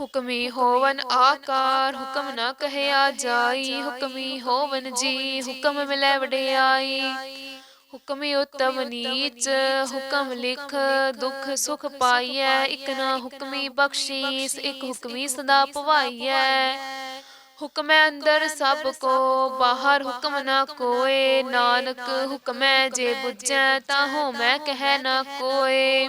ਹੁਕਮੀ ਹੋਵਨ ਆਕਾਰ ਹੁਕਮ ਨਾ ਕਹਿਆ ਜਾਈ ਹੁਕਮੀ ਹੋਵਨ ਜੀ ਹੁਕਮ ਮਿਲੈ ਵਡਿਆਈ। ਹੁਕਮੀ ਉਤਮ ਨੀਚ ਹੁਕਮ ਲਿਖ ਦੁਖ ਸੁਖ ਪਾਈਐ ਇਕ ਨਾ ਹੁਕਮੀ ਬਖਸ਼ੀਸ ਇਕ ਹੁਕਮੀ ਸਦਾ ਪਵਾਈਐ। ਹੁਕਮੈ ਅੰਦਰ ਸਭ ਕੋ ਬਾਹਰ ਹੁਕਮ ਨਾ ਕੋਏ। ਨਾਨਕ ਹੁਕਮੈ ਜੇ ਬੁੱਝੈ ਤਾਂ ਹੋ ਮੈਂ ਕਹਿ ਨਾ ਕੋਏ।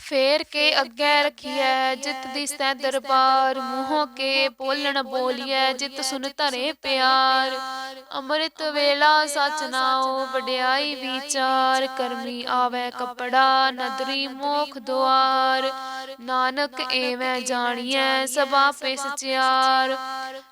ਫੇਰ ਕੇ ਅੱਗੇ ਰਖੀਐ ਜਿਤ ਦਿਸੈ ਦਰਬਾਰ ਮੂੰਹੋਂ ਕੇ ਬੋਲਣ ਬੋਲੀਐ ਜਿਤ ਸੁਨ ਧਰੇ ਪਿਆਰ। ਅੰਮ੍ਰਿਤ ਵੇਲਾ ਸਚ ਨਾਉ ਵਡਿਆਈ ਵਿਚਾਰ ਕਰਮੀ ਆਵੇ ਕਪੜਾ ਨਦਰੀ ਮੋਖ ਦੁਆਰ। ਨਾਨਕ ਐਵੇਂ ਜਾਣੀਐ ਸਭ ਆਪੇ ਸਚਿਆਰ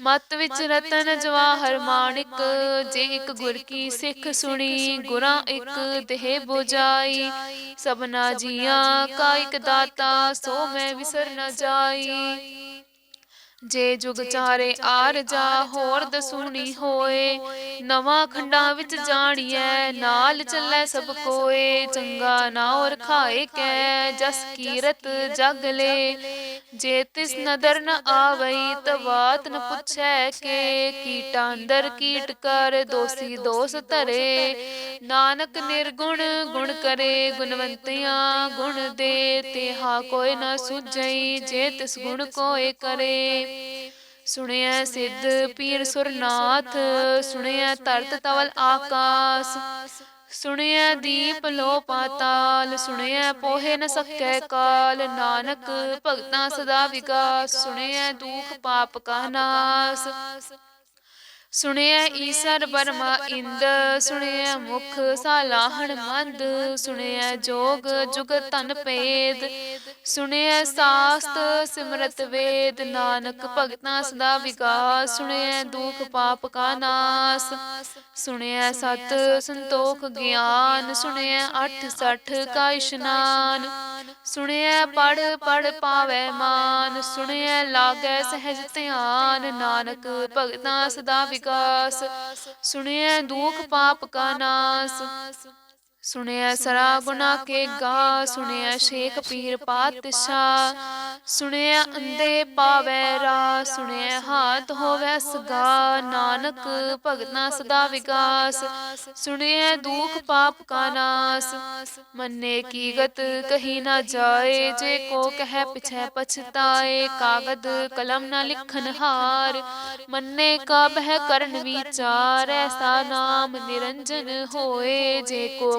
ਮਤ ਵਿੱਚ ਰਤਨ ਜਵਾਹਰ ਮਾਣਿਕ ਜੇ ਇੱਕ ਗੁਰ ਕੀ ਸਿੱਖ ਸੁਣੀ ਗੁਰਾਂ ਇੱਕ ਦੇਹ 부ਜਾਈ ਸਭਨਾ ਜੀਆਂ ਕਾ ਇੱਕ ਦਾਤਾ ਸੋ ਮੈਂ ਵਿਸਰ ਨ ਜਾਈ। ਜੇ ਜੁਗ ਚਾਰੇ ਆਰ ਜਾ ਹੋਰ ਦਸੂਣੀ ਹੋਏ ਨਵਾਂ ਖੰਡਾਂ ਵਿੱਚ ਜਾਣੀਐ ਨਾਲ ਚੱਲੈ ਸਭ ਕੋਏ ਚੰਗਾ ਨਾਉ ਰਖਾਏ ਕੈ ਜਸ ਕੀਰਤ ਜਗ ਲੈ। ਜੇ ਤਿਸ ਨਦਰ ਨ ਆਵਈ ਤਵਾਤ ਨ ਪੁੱਛੈ ਕੇ ਕੀਟਾਂ ਅੰਦਰ ਕੀਟ ਕਰ ਦੋਸੀ ਦੋਸ ਧਰੇ। ਨਾਨਕ ਨਿਰਗੁਣ ਗੁਣ ਕਰੇ ਗੁਣਵੰਤਿਆਂ ਗੁਣ ਦੇ ਤੇਹਾ ਕੋਈ ਨ ਸੁਝਈ ਜੇ ਤਿਸ ਗੁਣ ਕੋਏ ਕਰੇ। ਸੁਣਿਆ ਸਿੱਧ ਪੀਰ ਸੁਰਨਾਥ ਸੁਣਿਆ ਤਰਤ ਤਵਲ ਆਕਾਸ ਸੁਣਿਆ ਦੀਪ ਲੋ ਪਾਤਾਲ ਸੁਣਿਆ ਪੋਹੇ ਨ ਸਕੈ ਕਾਲ ਨਾਨਕ ਭਗਤਾਂ ਸਦਾ ਵਿਗਾਸ ਸੁਣਿਆ ਦੁਖ ਪਾਪ ਕਾ ਨਾਸ ਸੁਣਿਆ ਈਸਰ ਬਰਮਾ ਇੰਦ ਸੁਣਿਆ ਮੁਖ ਸਾਲਾਹਣ ਮੰਦ ਸੁਣਿਆ ਜੋਗ ਜੁਗ ਤਨ ਭੇਦ ਸੁਣਿਆ ਸਾਸਤ ਸਿਮਰਤ ਵੇਦ ਨਾਨਕ ਭਗਤਾਂ ਸਦਾ ਵਿਗਾਸ ਸੁਣਿਆ ਦੁਖ ਪਾਪ ਕਾ ਨਾਸ ਸੁਣਿਆ ਸਤ ਸੰਤੋਖ ਗਿਆਨ ਸੁਣਿਆ ਅਠ ਸਠ ਕਾ ਇਸ਼ਨਾਨ ਸੁਣਿਐ ਪੜ ਪੜ ਪਾਵੈ ਮਾਨ, ਸੁਣਿਐ ਲਾਗੈ ਸਹਿਜ ਧਿਆਨ, ਨਾਨਕ ਭਗਤਾਂ ਸਦਾ ਵਿਕਾਸ, ਸੁਣਿਐ ਦੁਖ ਪਾਪ ਕਾ ਨਾਸ। ਸੁਣਿਐ ਸਰਾ ਗੁਨਾ ਕੇ ਗਾ ਸੁਣਿਐ ਸ਼ੇਖ ਪੀਰ ਪਾਤਸ਼ਾਹ ਸੁਣਿਐ ਅੰਦੇ ਪਾਵੈ ਰਾ ਸੁਣਿਐ ਹਾਥ ਹੋਵੈ ਸਗਾ ਨਾਨਕ ਭਗਤਾਂ ਸਦਾ ਵਿਕਾਸ ਸੁਣਿਐ ਦੁਖ ਪਾਪ ਕਾ ਨਾਸ ਮੰਨੇ ਕੀ ਗਤ ਕਹੀ ਨਾ ਜਾਏ ਜੇ ਕੋ ਕਹਿ ਪਿਛੈ ਪਛਤਾਏ ਕਾਗਦ ਕਲਮ ਨਾ ਲਿਖਨ ਹਾਰ ਮੰਨੇ ਕਾ ਬਹਿ ਕਰਨ ਵਿਚਾਰ ਐਸਾ ਨਾਮ ਨਿਰੰਜਨ ਹੋਏ ਜੇ ਕੋ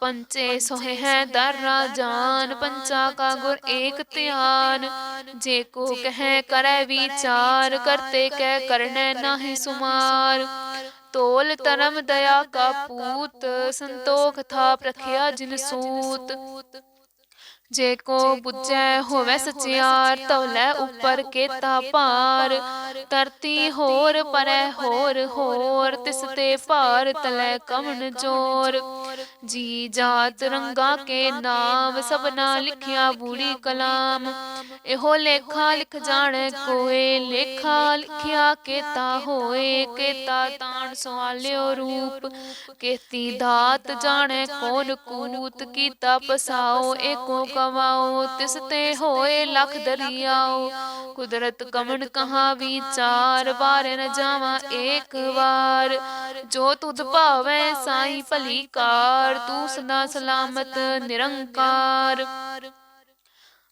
ਪੰਚੇ ਸੋਹਿ ਹੈ ਦਰ ਰਾਜਾਨ ਪੰਚਾ ਕਾ ਗੁਰ ਏਕ ਧਿਆਨ। ਜੇ ਕੋ ਕਹੈ ਕਰੈ ਵਿਚਾਰ ਕਰਤੇ ਕਹਿ ਕਰਨੈ ਨਾਹੀ ਸੁਮਾਰ। ਤੋਲ ਧਰਮ ਦਇਆ ਕਾ ਪੂਤ ਸੰਤੋਖ ਥਾ ਪ੍ਰਖਿਆ ਜਿਨ ਸੂਤ। ਜੇ ਕੋ ਬੁੱਝੈ ਹੋਵੇ ਸਚਿਆਰ ਤਵਲੇ ਉੱਪਰ ਕੇਤਾ ਭਾਰ ਧਰਤੀ ਹੋਰ ਪਰੈ ਹੋਰ ਹੋਰ ਤਿਸ ਤੇ ਭਾਰ ਤਲੇ ਕਮਨ ਜੋਰ ਜੀ ਜਾਤ ਰੰਗਾ ਕੇ ਨਾਮ ਸਭਨਾ ਲਿਖਿਆ ਬੂੜੀ ਕਲਾਮ ਇਹੋ ਲੇਖਾ ਲਿਖ ਜਾਣੈ ਕੋਏ ਲੇਖਾ ਲਿਖਿਆ ਕੇਤਾ ਹੋਏ ਕੇਤਾ ਤਾਣ ਸਵਾਲਿਓ ਰੂਪ ਕੇਤੀ ਦਾਤ ਜਾਣੈ ਕੋਨ ਕੂਤ ਕੀਤਾ ਪਸਾਓ ਏਕੋ ਕਵਾਓ ਤਿਸ ਤੇ ਹੋਏ ਲਖ ਦਰਿਆਓ ਕੁਦਰਤ ਕਮਣ ਕਹਾ ਵਿਚਾਰ ਵਾਰ ਨ ਜਾਵਾਂ ਏਕ ਵਾਰ। ਜੋ ਤੁਧ ਭਾਵੈ ਸਾਈ ਭਲੀ ਕਾਰ, ਤੂੰ ਸਦਾ ਸਲਾਮਤ ਨਿਰੰਕਾਰ।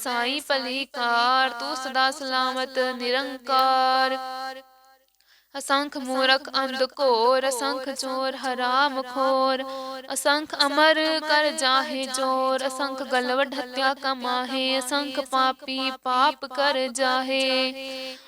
ਸਾਈ ਭਲੀ ਕਾਰ ਤੂੰ ਸਦਾ ਸਲਾਮਤ ਨਿਰੰਕਾਰ। ਅਸੰਖ ਮੂਰਖ ਅੰਧ ਘੋਰ ਅਸੰਖ ਚੋਰ ਹਰਾਮ ਖੋਰ ਅਸੰਖ ਅਮਰ ਕਰ ਜਾਹੇ ਜੋਰ। ਅਸੰਖ ਗਲਵ ਹੱਤਿਆ ਕਮਾਹੇ। ਅਸੰਖ ਪਾਪੀ ਪਾਪ ਕਰ ਜਾਹੇ।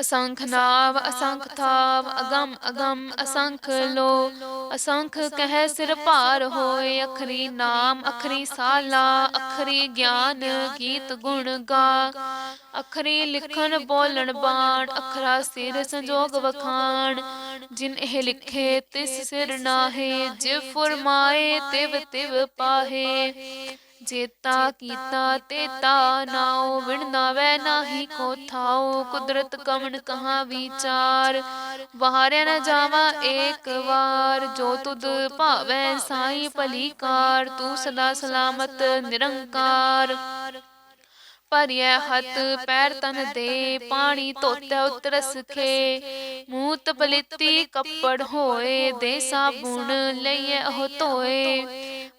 ਅਸੰਖ ਨਾਵ ਅਸੰਖ ਥਾਵ ਅਗੰਮ ਅਗੰਮ ਅਸੰਖ ਲੋ। ਅਸੰਖ ਕਹਿ ਸਿਰ ਭਾਰ ਹੋਏ ਅਖਰੀ ਨਾਮ ਅਖਰੀ ਸਾਲਾ ਅਖਰੀ ਗਿਆਨ ਗੀਤ ਗੁਣ ਗਾ। ਅਖਰੀ ਲਿਖਣ ਬੋਲਣ ਬਾਣ ਅਖਰਾ ਸਿਰ ਸੰਜੋਗ ਵਖਾਣ। ਜਿਨ ਇਹ ਲਿਖੇ ਤਿਸ ਸਿਰ ਨਾਹੇ ਜਿਵ ਫੁਰਮਾਏ ਤਿਵ ਤਿਵ ਪਾਹੇ। ਜੇਤਾ ਕੀਤਾ ਤੇਤਾ ਨਾਉ ਵਿਣ ਨਾਵੈ ਨਾਹੀ ਕੋ ਥਾਉ। ਕੁਦਰਤ ਕਮਨ ਕਹਾ ਵਿਚਾਰ। ਬਾਹਰਿਆ ਨ ਜਾਵਾ ਏਕ ਵਾਰ। ਜੋ ਤੁਧ ਭਾਵੈ ਸਾਈ ਭਲੀ ਕਾਰ। ਤੂੰ ਸਦਾ ਸਲਾਮਤ ਨਿਰੰਕਾਰ। ਭਰਿਐ ਹੱਥ ਪੈਰ ਤਨ ਦੇ। ਪਾਣੀ ਧੋਤੈ ਉਤਰਸ ਖੇ। ਮੂਤ ਪਲਿੱਤੀ ਕੱਪੜ ਹੋਏ। ਦੇ ਸਾਬੁਣ ਲਈਐ ਉਹ ਧੋਏ।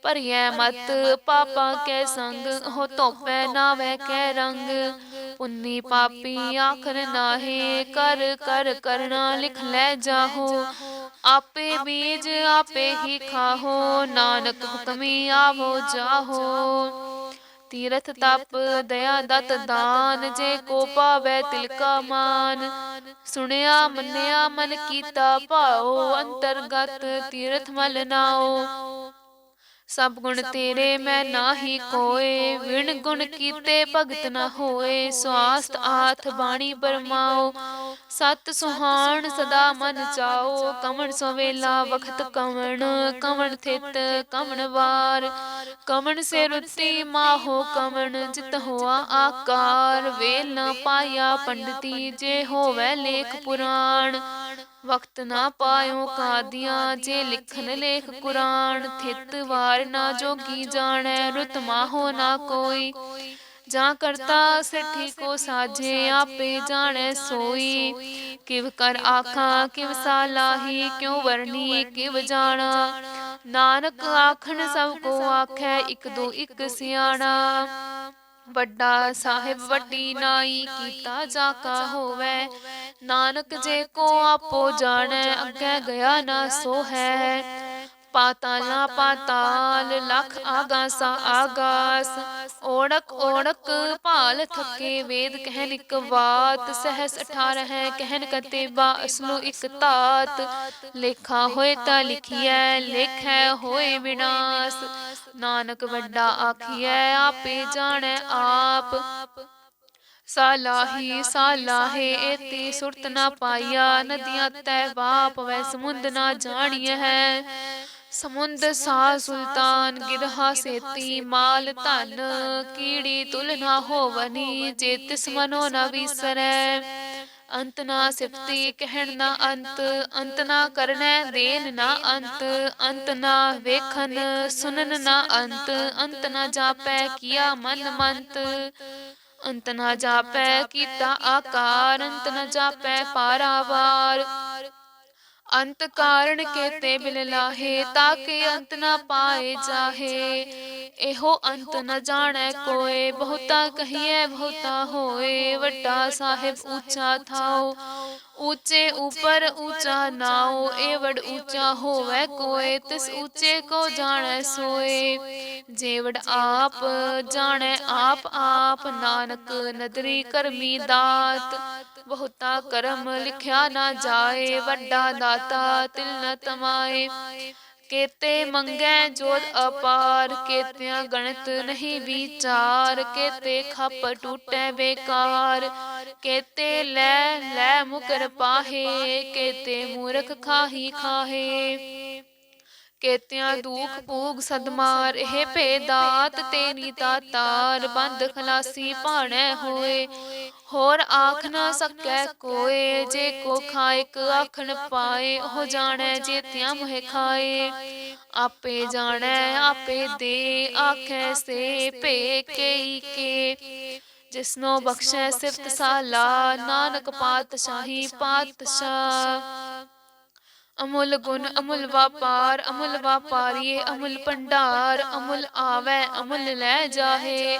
ਭਰਿਐ ਮਤ ਪਾਪਾ ਕੈ ਸੰਗ ਉਹ ਧੋਪੈ ਨਾਵੈ ਕੈ ਰੰਗ। ਪੁੰਨੀ ਪਾਪੀ ਆਖਰ ਨਾਹੀ ਕਰ ਕਰ ਕਰਨਾ ਲਿਖ ਲੈ ਜਾਹੋ। ਆਪੇ ਬੀਜ ਆਪੇ ਹੀ ਖਾਹੋ। ਨਾਨਕ ਹੁਕਮੀ ਆਵੋ ਜਾਹੋ। ਤੀਰਥ ਤਪ ਦਇਆ ਦਤ ਦਾਨ ਜੇ ਕੋ ਪਾਵੈ ਤਿਲ ਕਾ ਮਾਨ। ਸੁਣਿਆ ਮੰਨਿਆ ਮਨ ਕੀਤਾ ਭਾਉ। ਅੰਤਰਗਤ ਤੀਰਥ ਮਲ ਨਾਓ ਸਭ ਗੁਣ ਤੇਰੇ ਮੈਂ ਨਾਹੀ ਕੋਏ ਵਿਣ ਗੁਣ ਕੀਤੇ ਭਗਤ ਨ ਹੋਏ ਸਵਾਸਤ ਆਥ ਬਾਣੀ ਬਰਮਾਓ। ਸਤ ਸੁਹਾਣ ਸਦਾ ਮਨ ਚਾਓ ਕਮਣ ਸਵੇਲਾ ਵਖਤ ਕਵਣ ਕਵਣ ਥਿਤ ਕਵਣ ਵਾਰ। ਕਵਣ ਸੇ ਰੁੱਤੀ ਮਾਹੋ ਕਵਣ ਜਿਤ ਹੋਆ ਆਕਾਰ। ਵੇਲ ਨ ਪਾਇਆ ਪੰਡਤੀ ਜੇ ਹੋਵੇ ਲੇਖ ਪੁਰਾਣ। ਵਕਤ ਨਾ ਪਾਇਓ ਕਾਦੀਆਂ ਜੇ ਲਿਖਨ ਲੇਖ ਕੁਰਾਨ, ਥਿਤ ਵਾਰ ਨਾ ਜੋਗੀ ਜਾਣੈ, ਰੁਤ ਮਾਹੋ ਨਾ ਕੋਈ। ਜਾਂ ਕਰਤਾ ਸਿੱਠੀ ਕੋ ਸਾਜੇ, ਆਪੇ ਜਾਣੈ ਸੋਈ। ਕਿਵ ਕਰ ਆਖਾਂ, ਕਿਵ ਸਾਲਾਹੀ ਕਿਉ ਵਰਨੀ, ਕਿਵ ਜਾਣਾ। ਨਾਨਕ ਆਖਣ ਸਭ ਕੋ ਆਖੈ, ਇਕ ਦੋ ਇਕ ਸਿਆਣਾ। ਵੱਡਾ ਸਾਹਿਬ ਵੱਡੀ ਨਾਈ, ਕੀਤਾ ਜਾ ਕਾ ਹੋਵੇ। ਨਾਨਕ ਜੇ ਕੋ ਆਪੋ ਜਾਣੈ ਅੱਗੇ ਗਿਆ ਨਾ ਸੋ ਹੈ ਪਾਤਾਲਾ ਪਾਤਾਲ ਲਖ ਆਗਾਸਾ ਆਗਾਸ ਓੜਕ ਓੜਕ ਭਾਲ ਥਕੇ ਵੇਦ ਕਹਿਨ ਇਕ ਬਾਤ ਸਹਸ 18 ਹੈ ਕਹਿਨ ਕਤੇਬਾ ਅਸਲੂ ਇਕ ਤਾਤ। ਲੇਖਾ ਹੋਏ ਤਾਂ ਲਿਖੀਐ ਲੇਖੈ ਹੋਏ ਵਿਨਾਸ਼ ਨਾਨਕ ਵੱਡਾ ਆਖੀਐ ਆਪੇ ਜਾਣੈ ਆਪ। ਸਾਲਾਹੀ ਸਾਲਾਹੇ ਏਤੀ ਸੁਰਤ ਨਾ ਪਾਈਆ ਨਦੀਆਂ ਤੈ ਵਾਪ ਵੈ ਸਮੁੰਦ ਨਾ ਜਾਣੀਐ ਹੈ। ਸਮੁੰਦ ਸਾ ਸੁਲਤਾਨ ਗਿਰਹਾ ਸੇਤੀ ਮਾਲ ਧਨ ਕੀੜੀ ਤੁਲ ਨਾ ਹੋਵਨੀ ਜੇ ਤਿਸ ਮਨੋ ਨ ਵਿਸਰੈ। ਅੰਤ ਨਾ ਸਿਫਤੀ ਕਹਿਣ ਨਾ ਅੰਤ ਅੰਤ ਨਾ ਕਰਨੈ ਦੇਨ ਨਾ ਅੰਤ ਅੰਤ ਨਾ ਵੇਖਨ ਸੁਨਨ ਨਾ ਅੰਤ ਅੰਤ ਨਾ ਜਾਪੈ ਕੀਆ ਮਨ ਮੰਤ। ਅੰਤ ਨਾ ਜਾਪੈ ਕੀਤਾ ਆਕਾਰ ਅੰਤ ਨ ਜਾਪੈ ਪਾਰਾਵਾਰ। ਅੰਤ ਕਾਰਣ ਕੇਤੇ ਬਿਲ ਲਾਹੇ ਤਾਕੇ ਅੰਤ ਨਾ ਪਾਏ ਜਾਹੇ। ਇਹੋ ਅੰਤ ਨ ਜਾਣੈ ਕੋਏ ਬਹੁਤਾ ਕਹੀਐ ਬਹੁਤਾ ਹੋਏ ਵੱਡਾ ਸਾਹਿਬ ਉੱਚਾ ਥਾਓ ਉੱਚੇ ਉਪਰ ਉੱਚਾ ਨਾਉ ਏਵੜ ਉੱਚਾ ਹੋਵੇ ਕੋਏ, ਤਿਸ ਉੱਚੇ ਕੋ ਜਾਣੈ ਸੋਏ। ਜੇਵੜ ਆਪ ਜਾਣੈ ਆਪ ਆਪ ਨਾਨਕ ਨਦਰੀ ਕਰਮੀ ਦਾਤ। ਬਹੁਤਾ ਕਰਮ ਲਿਖਿਆ ਨਾ ਜਾਏ, ਵੱਡਾ ਦਾਤਾ ਤਿਲ ਨ ਤਮਾਏ। ਕੇਤੇ ਮੰਗੈ ਜੋਤ ਅਪਾਰ, ਕੇਤਿਆਂ ਗਣਿਤ ਨਹੀਂ ਵਿਚਾਰ, ਕੇਤੇ ਖੱਪ ਟੂਟੈ ਬੇਕਾਰ, ਕੇਤੇ ਲੈ ਲੈ ਮੁਕਰ ਪਾਹੇ, ਕੇਤੇ ਮੂਰਖ ਖਾਹੀ ਖਾਹੇ। ਕੇਤਿਆਂ ਦੁਖ ਭੂਗ ਸਦਮਾਰ ਇਹ ਭੇਦਾਤ ਤੇਰੀ ਤਾਤਾਰ ਬੰਦ ਖਲਾਸੀ ਭਾਣੈ ਹੋਏ। ਹੋਰ ਆਖ ਨਾ ਸਕੈ ਕੋਏ ਜੇ ਕੋ ਖਾਇਕ ਆਖਣ ਪਾਏ ਉਹ ਜਾਣੈ ਜੇਤਿਆਂ ਮੋਹਿ ਖਾਏ। ਆਪੇ ਜਾਣੈ ਆਪੇ ਦੇ ਆਖੈ ਸੇ ਭੇ ਕੇਈ ਕੇ ਜਿਸਨੋ ਬਖਸ਼ੈ ਸਿਫਤ ਸਾਲਾ ਨਾਨਕ ਪਾਤਸ਼ਾਹੀ। ਪਾਤਸ਼ਾਹ। ਅਮੁੱਲ ਗੁਣ ਅਮੁੱਲ ਵਪਾਰ ਅਮੁੱਲ ਵਾਪਾਰੀਏ ਅਮੁੱਲ ਭੰਡਾਰ ਅਮੁੱਲ ਆਵੈ ਅਮੁੱਲ ਲੈ ਜਾਹੇ।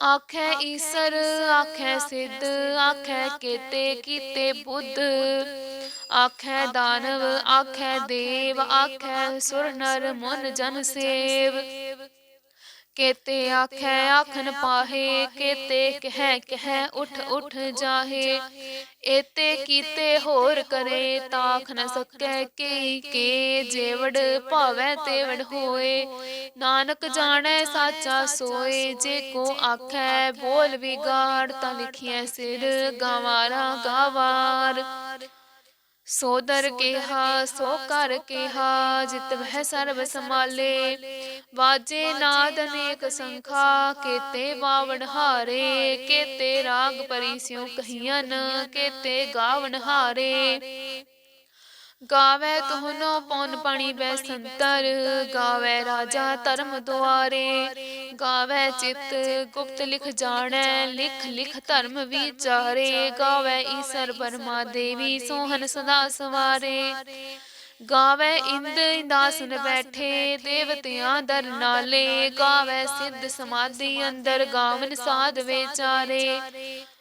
ਆਖੈ ਈਸਰ ਆਖੈ ਸਿੱਧ ਆਖੈ ਕੇਤੇ ਕੀਤੇ ਬੁੱਧ। ਆਖੈ ਦਾਨਵ ਆਖੈ ਦੇਵ ਆਖੈ ਸੁਰ ਨਰ ਮਨ ਜਨ ਸੇਵ। ਕੇਤੇ ਆਖੈ ਆਖਨ ਪਾਹੇ, ਕੇਤੇ ਕਹਿ ਕਹਿ, ਉਠ ਉਠ ਜਾਹੇ। ਏਤੇ ਕੀਤੇ ਹੋਰ ਕਰੇ ਤਾਖ ਨ ਸਕੈ ਕੇ ਕੇ ਜੇਵੜ ਭਾਵੈ ਤੇਵੜ ਹੋਏ। ਨਾਨਕ ਜਾਣੈ ਸਾਚਾ ਸੋਏ, ਜੇ ਕੋ ਆਖੈ ਬੋਲ ਵਿਗਾੜ ਤਾਂ ਲਿਖਿਐ ਸਿਰ ਗਵਾਰਾ ਗਵਾਰ। ਸੋਦਰ ਕੇਹਾ ਸੋ ਕਰ ਕੇਹਾ ਜਿਤ ਵਹਿ ਸਰਬ ਸਮਾਲੇ ਵਾਜੇ ਨਾਦ ਅਨੇਕ ਸੰਖਾ ਕੇਤੇ ਬਾਵਣ ਹਾਰੇ। ਕੇਤੇ ਰਾਗ ਪਰੀ ਸਿਉ ਕਹੀਨ ਕੇਤੇ ਗਾਵਣ ਹਾਰੇ। ਗਾਵੇ ਤੋਹਨੋ ਪੌਨ ਪਾਣੀ ਬੈ ਸੰਤਰ ਗਾਵੇ ਰਾਜਾ ਧਰਮ ਦੁਆਰੇ ਗਾਵੇ ਚਿਤ ਗੁਪਤ ਲਿਖ ਜਾਣੈ ਲਿਖ ਲਿਖ ਧਰਮ ਵਿਚਾਰੇ ਗਾਵੇ ਈਸਰ ਬਰਮਾ ਦੇਵੀ ਸੋਹਨ ਸਦਾ ਸਵਾਰੇ। ਗਾਵੇ ਇੰਦ ਇੰਦਾਸਨ ਬੈਠੇ ਦੇਵਤਿਆਂ ਦਰ ਨਾਲੇ ਗਾਵੇ ਸਿੱਧ ਸਮਾਧੀ ਅੰਦਰ ਗਾਵਨ ਸਾਧ ਵਿਚਾਰੇ।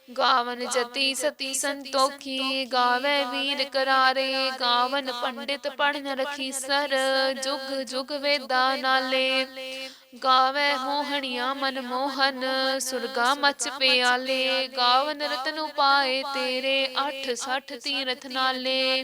ਗਾਵਨ ਜਤੀ ਸਤੀ ਸੰਤੋਖੀ ਗਾਵੇ ਵੀਰ ਕਰਾਰੇ ਗਾਵਨ ਪੰਡਿਤ ਪੜਨ ਰਖੀ ਸਰ ਜੁਗ ਜੁਗ ਵੇਦਾ ਨਾਲੇ। ਗਾਵੇ ਮੋਹਣੀਆਂ ਮਨ ਮੋਹਨ ਸੁਰਗਾ ਮਚ ਪਿਆਲੇ। ਗਾਵਨ ਰਤਨ ਪਾਏ ਤੇਰੇ 8 60 ਤੀਰਥ ਨਾਲੇ।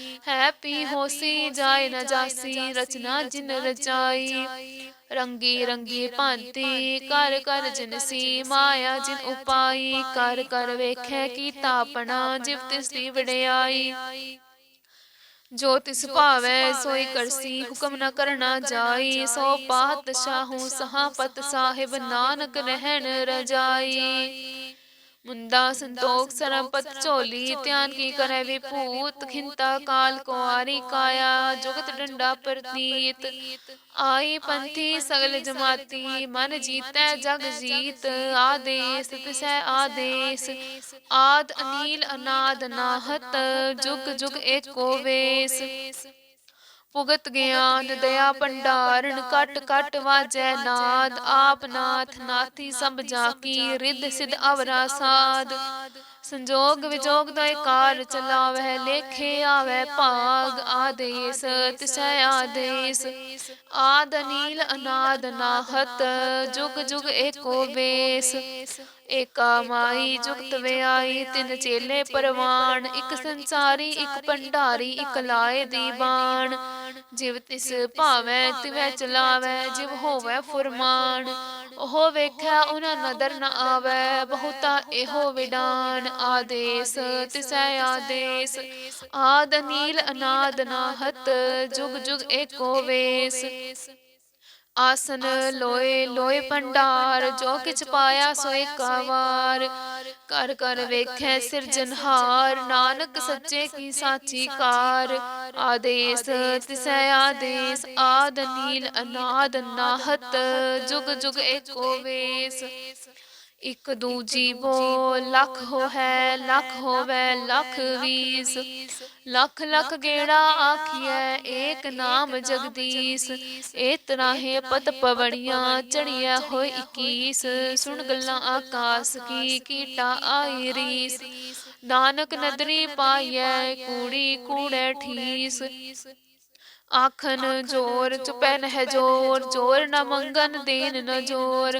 ਹੈ ਪੀ ਹੋਸੀ ਜਾਏ ਨ ਜਾਸੀ ਰਚਨਾ ਜਿਨ ਰਚਾਈ ਰੰਗੀ ਰੰਗੀ ਭਾਂਤੀ ਕਰ ਕਰ ਜਿਨਸੀ ਮਾਇਆ ਜਿਨ ਉਪਾਈ ਕਰ ਕਰ ਵੇਖੈ ਕੀਤਾ ਆਪਣਾ ਜਿਵ ਤਿਸ ਦੀ ਵਡਿਆਈ। ਜੋ ਤਿਸ ਭਾਵੈ ਸੋਈ ਕਰਸੀ ਹੁਕਮ ਨ ਕਰਨਾ ਜਾਈ। ਸੋ ਪਾਤਸ਼ਾਹੂ ਸਹਾਪਤ ਸਾਹਿਬ ਨਾਨਕ ਰਹਿਣ ਰਜਾਈ ਮੁੰਦਾ ਸੰਤੋਖ ਸਰਪਤ ਝੋਲੀ, ਧਿਆਨ ਕੀ ਕਰੇ ਵਿਭੂਤ ਖਿੰਤਾ ਕਾਲ ਕੁਆਰੀ ਕਾਇਆ, ਜੁਗਤ ਡੰਡਾ ਪ੍ਰਤੀਤ ਆਈ ਪੰਥੀ ਸਗਲ ਜਮਾਤੀ, ਮਨ ਜੀਤੈ ਜਗ ਜੀਤ। ਆਦੇਸ, ਤਿਸੈ ਆਦੇਸ। ਆਦ ਅਨੀਲ ਅਨਾਦ ਨਾਹਤ, ਜੁਗ ਜੁਗ ਏਕੋ ਵੇਸ। ਭੁਗਤ ਗਿਆਨ ਦਇਆ ਭੰਡਾਰਨ ਕਟ ਕਟ ਵਾਜੈ ਨਾਦ ਆਪ ਨਾਥ ਨਾਥੀ ਸਭ ਜਾ ਕੀ ਰਿੱਧ ਸਿਧ ਅਵਰਾ ਸਾਧ। ਸੰਜੋਗ ਵਿਜੋਗ ਦਾ ਕਾਰ ਚਲਾਵੈ ਲੇਖੇ ਆਵੈ ਭਾਗ ਆਦੇਸ ਤਿਸੈ ਆਦੇਸ। ਆਦ ਨੀਲ ਅਨਾਦ ਨਾਹਤ, ਜੁਗ ਜੁਗ ਏਕੋ ਵੇਸ। ਏਕਾ ਮਾਈ, ਜੁਗਤ ਵਿਆਈ, ਤਿੰਨ ਚੇਲੇ ਪਰਵਾਨ ਇੱਕ ਸੰਸਾਰੀ, ਇੱਕ ਭੰਡਾਰੀ, ਇੱਕ ਲਾਏ ਦੀਵਾਨ। ਜਿਵ ਤਿਸ ਭਾਵੈ, ਤਿਵੈ ਚਲਾਵੈ, ਜਿਵ ਹੋਵੈ ਫੁਰਮਾਨ। ਉਹ ਵੇਖੈ ਉਹਨਾਂ ਨਦਰ ਨ ਆਵੈ, ਬਹੁਤਾ ਇਹੋ ਵਿਡਾਨ ਆਦੇਸ, ਤਿਸੈ ਆਦੇਸ। ਆਦ ਨੀਲ ਅਨਾਦ ਨਾਹਤ, ਜੁਗ ਜੁਗ ਏਕੋ ਵੇਸ। ਆਸਨ ਲੋਏ ਲੋਏ ਭੰਡਾਰ, ਜੋ ਕਿਛ ਪਾਇਆ ਸੋਏ ਕਾਵਾਰ। ਕਰ ਕਰ ਵੇਖੈ ਸਿਰਜਨਹਾਰ ਨਾਨਕ ਸੱਚੇ ਕੀ ਸਾਚੀ ਕਾਰ। ਆਦੇਸ, ਤਿਸੈ ਆਦੇਸ, ਆਦ ਨੀਲ ਅਨਾਦ ਨਾਹਤ, ਜੁਗ ਜੁਗ ਏਕੋ ਵੇਸ। ਇਕ ਦੂਜੀ ਬੋ ਲੱਖ ਹੋ ਹੈ ਲੱਖ ਹੋਵੇ ਲੱਖ ਵੀਸ। ਲੱਖ ਲੱਖ ਗੇੜਾ ਆਖੀਐ ਏਕ ਨਾਮ ਜਗਦੀਸ਼। ਏ ਤਰਾਹੇ ਪਤ ਪਵੜੀਆਂ ਚੜੀਐ ਹੋਏ 21 ਸੁਣ ਗੱਲਾਂ ਆਕਾਸ ਕੀ ਕੀਟਾ ਆਈ ਰੀਸ। ਨਾਨਕ ਨਦਰੀ ਪਾਈਐ ਕੂੜੀ ਕੂੜੇ ਠੀਸ। ਆਖਨ ਜੋਰ ਚੁਪੈ ਨਹਿ ਜੋਰ ਜੋਰ ਨ ਮੰਗਨ ਦੇਨ ਨ ਜੋਰ।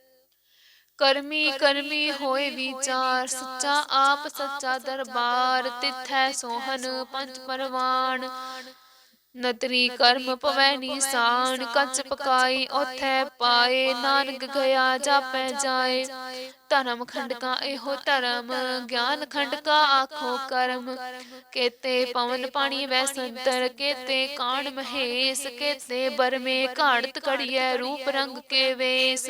ਕਰਮੀ ਕਰਮੀ ਹੋਏ ਵਿਚਾਰ ਸੱਚਾ ਆਪ ਸੱਚਾ ਦਰਬਾਰ ਤਿਥੈ ਸੋਹਨ ਪੰਜ ਪਰਵਾਨ ਨਤਰੀ ਕਰਮ ਪਵੈ ਨੀਸਾਨ ਕੱਚ ਪਕਾਈ ਉਥੈ ਪਾਏ ਨਾਨਕ ਗਿਆ ਜਾਪੈ ਜਾਏ। ਧਰਮ ਖੰਡਕਾ ਇਹੋ ਧਰਮ ਗਿਆਨ ਖੰਡਕਾ ਆਖੋ ਕਰਮ। ਕੇਤੇ ਪਵਨ ਪਾਣੀ ਵੈ ਸੰਤਰ ਕੇਤੇ ਕਾਣ ਮਹੇਸ਼ ਕੇਤੇ ਬਰਮੇ ਘਾੜਤ ਕੜੀਐ ਰੂਪ ਰੰਗ ਕੇ ਵੇਸ।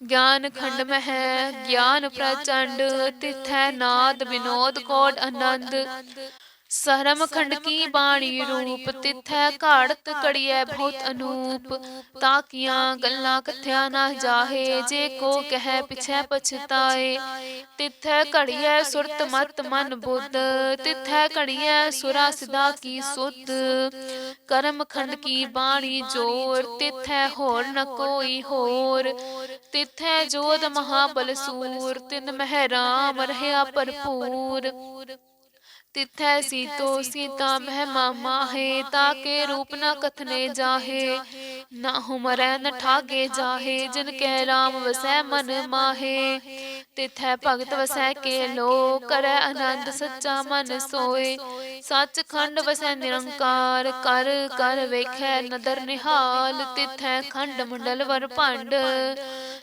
ਗਿਆਨ ਖੰਡ ਮਹਿ ਗਿਆਨ ਪ੍ਰਚੰਡ ਤਿਥੈ ਨਾਦ ਵਿਨੋਦ ਕੋਟ ਆਨੰਦ। ਸਰਮ ਖੰਡ ਕੀ ਬਾਣੀ ਰੂਪ ਤਿਥੈ ਘਾੜਤ ਕੜੀਐ ਬਹੁਤ ਅਨੂਪ ਤਾਕੀਆਂ ਗੱਲਾਂ ਕਥਿਆ ਨਾ ਜਾਹੇ ਜੇ ਕੋ ਕਹਿ ਪਿਛੈ ਪਛਤਾਏ। ਤਿਥੈ ਘੜੀਐ ਸੁਰਤ ਮਤ ਮਨ ਬੁੱਧ। ਤਿਥੈ ਘੜੀਐ ਸੁਰਾ ਸਿਦਾ ਕੀ ਸੁਧ ਕਰਮ ਖੰਡ ਕੀ ਬਾਣੀ ਜੋਰ। ਤਿਥੈ ਹੋਰ ਨ ਕੋਈ ਹੋਰ। ਤਿਥੈ ਜੋਧ ਮਹਾਬਲ ਸੂਰ ਤਿਨ ਮਹਿ ਰਾਮ ਰਹਿਆ ਭਰਪੂਰ। ਤਿਥੈ ਸੀਤੋ ਸੀਤਾ ਮਹਿ ਮਾਹੇ ਤਾਕੇ ਰੂਪ ਨ ਕਥਨੇ ਜਾਹੇ, ਨਾ ਹੁਮਰੈ ਨ ਠਾਗੇ ਜਾਹੇ, ਜਿਨ ਕੈ ਰਾਮ ਵਸੈ ਮਨ ਮਾਹੇ। ਤਿਥੈ ਭਗਤ ਵਸੈ ਕੇ ਲੋ ਕਰੈ ਆਨੰਦ ਸੱਚਾ ਮਨ ਸੋਏ। ਸੱਚ ਖੰਡ ਵਸੈ ਨਿਰੰਕਾਰ, ਕਰ ਕਰ ਵੇਖੈ ਨਦਰ ਨਿਹਾਲ। ਤਿਥੈ ਖੰਡ ਮੰਡਲ ਵਰ ਭੰਡ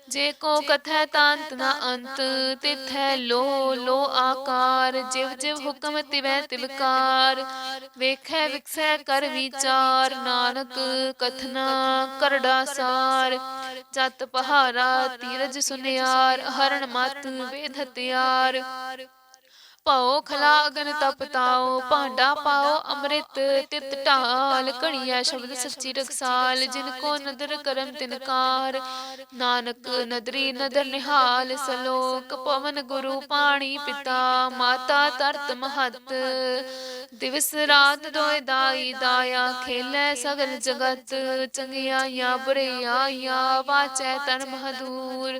ਜੇ ਕੋ ਕਥੈ ਤਾਂਤ ਨਾ ਅੰਤ ਤਿਥੈ ਲੋ ਲੋ ਆਕਾਰ ਜਿਵ ਜਿਵ ਹੁਕਮ ਤਿਵੈ ਤਿਵਕਾਰ ਵੇਖੈ ਵਿਖਸੈ ਕਰ ਵਿਚਾਰ ਨਾਨਕ ਕਥਨਾ ਕਰੜਾ ਸਾਰ ਜਤ ਪਹਾਰਾ ਤੀਰਜ ਸੁਨਿਆਰ ਹਰਣ ਮਤ ਵੇਦ ਹਤਿਆਰ ਪਾਓ ਖਲਾ ਅਗਨ ਤਪਤਾਓ ਭਾਂਡਾ ਪਾਓ ਅੰਮ੍ਰਿਤ ਤਿਤ ਢਾਲ ਕਣੀਐ ਸ਼ਬਦ ਸੱਚੀ ਰਖਸਾਲ ਜਿਨ ਕੋ ਨਦਰ ਕਰਮ ਤਿਨਕਾਰ ਨਾਨਕ ਨਦਰੀ ਨਦਰ ਨਿਹਾਲ ਸਲੋਕ ਪਵਨ ਗੁਰੂ ਪਾਣੀ ਪਿਤਾ ਮਾਤਾ ਤਰਤ ਮਹਤ। ਦਿਵਸ ਰਾਤ ਦੋਇ ਦਾਈ ਦਾਇਆ ਖੇਲੇ ਸਗਲ ਜਗਤ ਚੰਗਿਆਈਆਂ ਬੁਰਿਆਈਆਂ ਵਾਚੈ ਤਨ ਮਹਦੂਰ।